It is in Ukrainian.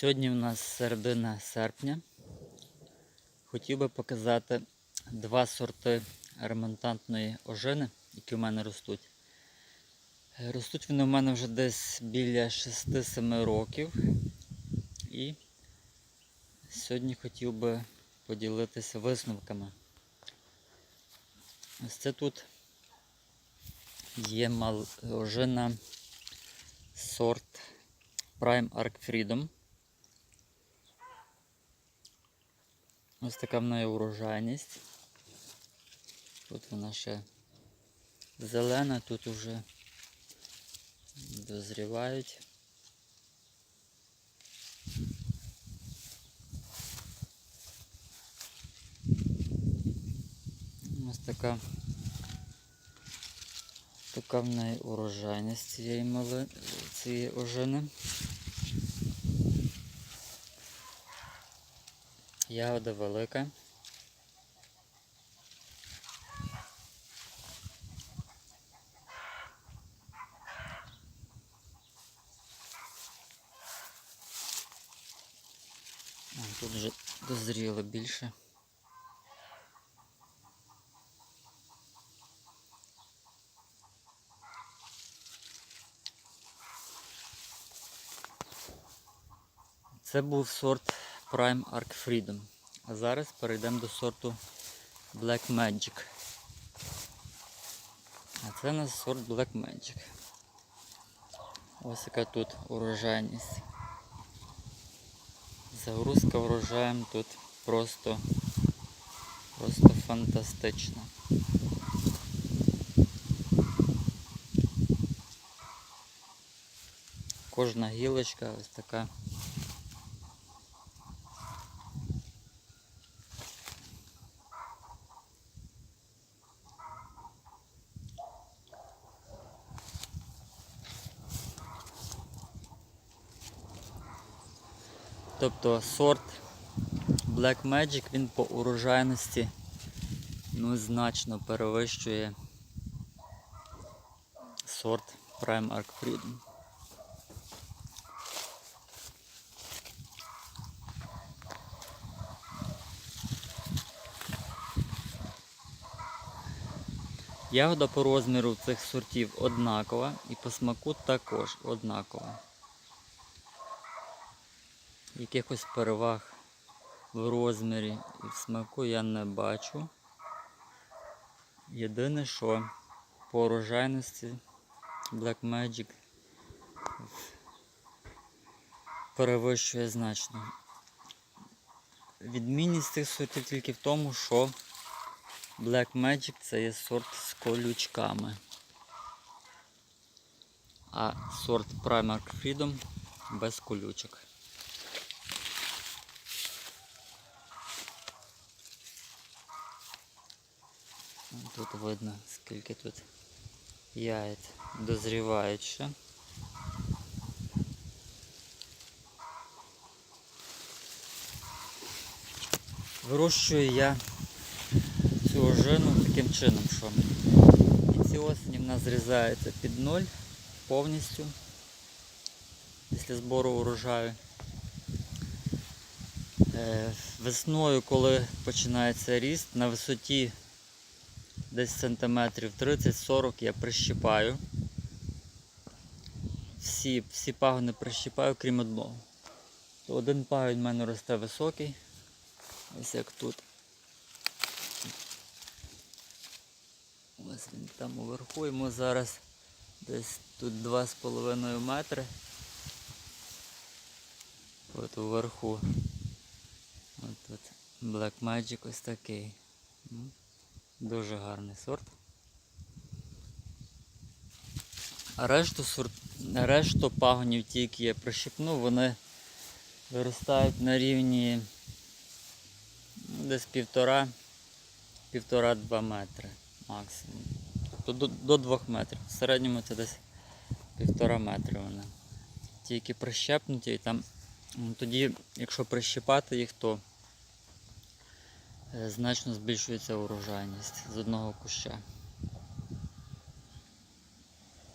Сьогодні в нас середина серпня. Хотів би показати два сорти ремонтантної ожини, які в мене ростуть. Ростуть вони в мене вже десь біля 6-7 років. І сьогодні хотів би поділитися висновками. Ось це тут є ожина сорт Prime Arc Freedom. Ось така в неї урожайність. Тут вона ще зелена, тут вже дозрівають. Ось така така в неї урожайність цієї мали... цієї ожини. Ягода велика. Тут вже дозріло більше. Це був сорт Prime Arc Freedom. А зараз перейдемо до сорту Black Magic. А це у нас сорт Black Magic. Ось яка тут урожайність. Загрузка врожаєм тут просто, просто фантастична. Кожна гілочка ось така. Тобто сорт Black Magic він по урожайності ну, значно перевищує сорт Prime Arc Freedom. Ягода по розміру цих сортів однакова і по смаку також однакова. Якихось переваг в розмірі і в смаку я не бачу. Єдине, що по урожайності Black Magic перевищує значно. Відмінність цих сортів тільки в тому, що Black Magic це є сорт з колючками. А сорт Primark Freedom без колючок. Тут видно скільки тут яєць дозрівають. Вирощую я цю ожину таким чином, що і ці осені в нас зрізається під ноль повністю після збору урожаю. Е, Весною, коли починається ріст, на висоті десь сантиметрів 30-40 я прищипаю. Всі, всі пагони прищипаю, крім одного. То один пагон в мене росте високий, ось як тут. Ось він там уверху, йому зараз десь тут 2,5 метри. От уверху. От тут Black Magic ось такий. Дуже гарний сорт. А решту, сорт, решту пагонів, ті, які я прищипнув, вони виростають на рівні ну, десь півтора, півтора-два метри максимум. Тобто до, до двох метрів. В середньому це десь півтора метри вони. Ті, які прищепнуті, і там ну, тоді, якщо прищипати їх, то значно збільшується урожайність з одного куща.